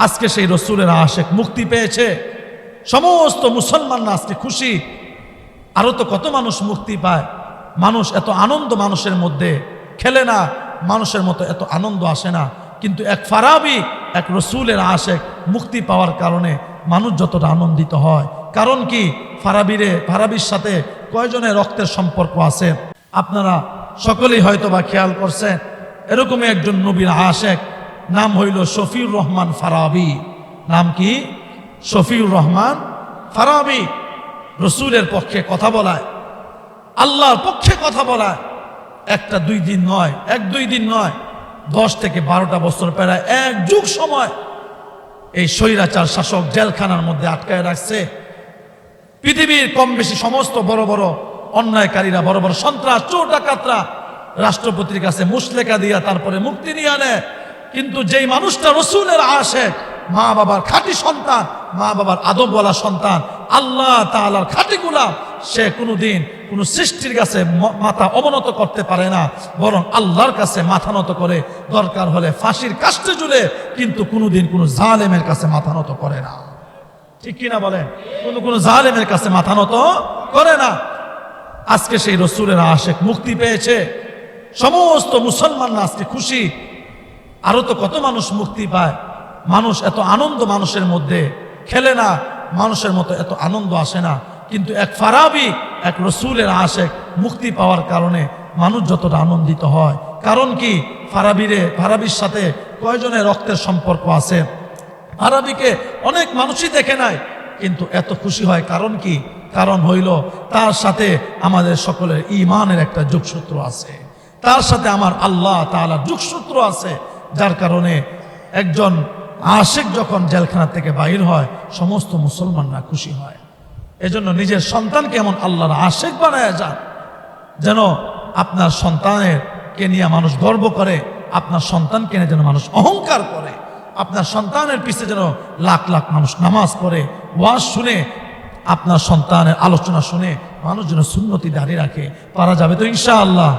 আজকে সেই রসুলের আশেক মুক্তি পেয়েছে। সমস্ত মুসলমানরা আজকে খুশি। আরও তো কত মানুষ মুক্তি পায়। মানুষ এত আনন্দ মানুষের মধ্যে খেলে না। মানুষের মতো এত আনন্দ আসে না। কিন্তু এক ফারাবি, এক রসুলের আশেক মুক্তি পাওয়ার কারণে মানুষ যতটা আনন্দিত হয়। কারণ কি? ফারাবিরে, ফারাবির সাথে কয়জনের রক্তের সম্পর্ক আছে? আপনারা সকলেই হয়তো বা খেয়াল করছেন, এরকমই একজন নবীর আশেক নাম হইল শফিউর রহমান ফারাবি। নাম কি? শফিউর রহমান ফারাবি। রসুলের পক্ষে কথা বলায়, আল্লাহর পক্ষে কথা বলায়। একটা দুই দিন নয়, এক দুই দিন নয়, দশ থেকে বারোটা বছর প্রায় এক যুগ সময় এই স্বৈরাচার শাসক জেলখানার মধ্যে আটকায় রাখছে। পৃথিবীর কম বেশি সমস্ত বড় বড় অন্যায়কারীরা, বড় বড় সন্ত্রাস, চোর ডাকাতরা রাষ্ট্রপতির কাছে মুসলেকা দিয়া তারপরে মুক্তি নিয়ে আনে। কিন্তু যেই মানুষটা রসুলের আসে মা বাবার খাঁটি সন্তান, মা বাবার আদবওয়ালা সন্তান, আল্লাহ তাআলার খাঁটি গুলাম, সে কোনোদিন কোনো সৃষ্টির কাছে মাথা অবনত করতে পারে না, বরং আল্লাহর কাছে মাথা নত করে। দরকার হলে ফাঁসির কাস্টে জুড়ে কিন্তু কোনোদিন কোনো জালেমের কাছে মাথা নত করে না। ঠিক কিনা বলেন? কোন কোন জালেমের কাছে মাথা নত করে না। আজকে সেই রসুলের আশেক মুক্তি পেয়েছে। সমস্ত মুসলমানরা আজকে খুশি। আরও তো কত মানুষ মুক্তি পায়? মানুষ এত আনন্দ মানুষের মধ্যে। খেলে না, মানুষের মতো এত আনন্দ আসে না। কিন্তু এক ফারাবি, এক রসুলের আশেক মুক্তি পাওয়ার কারণে মানুষ যতটা আনন্দিত হয়। কারণ কি? ফারাবিরে, ফারাবির সাথে কয়জনের রক্তের সম্পর্ক আছে? ফারাবিকে অনেক মানুষই দেখে নাই, কিন্তু এত খুশি হয় কারণ কি? কারণ হইল, তার সাথে আমাদের সকলের ইমানের একটা যোগসূত্র আছে। তার সাথে আমার আল্লাহ তাআলা যোগসূত্র আছে। যার কারণে একজন আশেক যখন জেলখানা থেকে বাহির হয়, সমস্ত মুসলমানরা খুশি হয়। এজন্য নিজের সন্তানকে এমন আল্লাহর আশেক বানায় যান, যেন আপনার সন্তানের কে নিয়ে মানুষ গর্ব করে, আপনার সন্তানকে নিয়ে যেন মানুষ অহংকার করে, আপনার সন্তানের পিছে যেন লাখ লাখ মানুষ নামাজ পড়ে। ওয়াজ শুনে, আপনার সন্তানের আলোচনা শুনে মানুষ যেন সুন্নতি দাঁড়িয়ে রাখে, পারা যাবে তো ইনশাআল্লাহ।